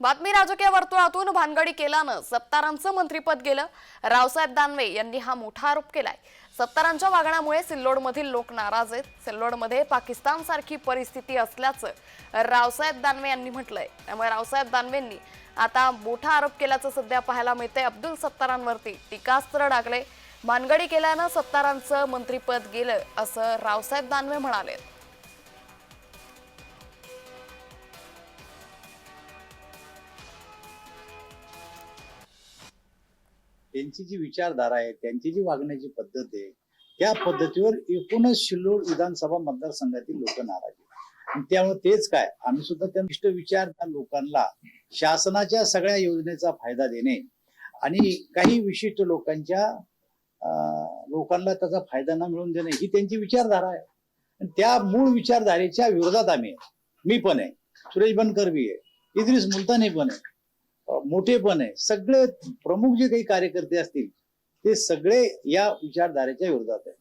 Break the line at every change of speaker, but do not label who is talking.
बातमी राजकीय वर्तुळातून भानगडी केल्यानं सत्तारांचं मंत्रीपद गेलं. रावसाहेब दानवे यांनी हा मोठा आरोप केलाय. सत्तारांच्या वागण्यामुळे सिल्लोडमधील लोक नाराज आहेत. सिल्लोडमध्ये पाकिस्तान सारखी परिस्थिती असल्याचं रावसाहेब दानवे यांनी म्हटलंय. त्यामुळे रावसाहेब दानवेंनी आता मोठा आरोप केल्याचं सध्या पाहायला मिळतंय. अब्दुल सत्तारांवरती टीकास्त्र डागले भानगडी केल्यानं सत्तारांचं मंत्रीपद गेलं असं रावसाहेब दानवे म्हणाले
त्यांची जी विचारधारा आहे त्यांची जी वागण्याची पद्धत आहे त्या पद्धतीवर एकूणच शिल्लोड विधानसभा मतदारसंघातील लोक नाराज आहेत. त्यामुळे तेच काय आम्ही सुद्धा त्या निष्ठ विचार त्या लोकांना शासनाच्या सगळ्या योजनेचा फायदा देणे आणि काही विशिष्ट लोकांच्या अं, लोकांना त्याचा फायदा न मिळवून देणे ही त्यांची विचारधारा आहे. आणि त्या मूळ विचारधारेच्या विरोधात आम्ही आहे. मी पण आहे. सुरेश बनकर बी आहे. इद्रिस मुलतानी पण आहे. मोठेपण मोठे पण आहे. सगळे प्रमुख जे काही कार्यकर्ते असतील ते सगळे या विचारधारेच्या विरोधात आहे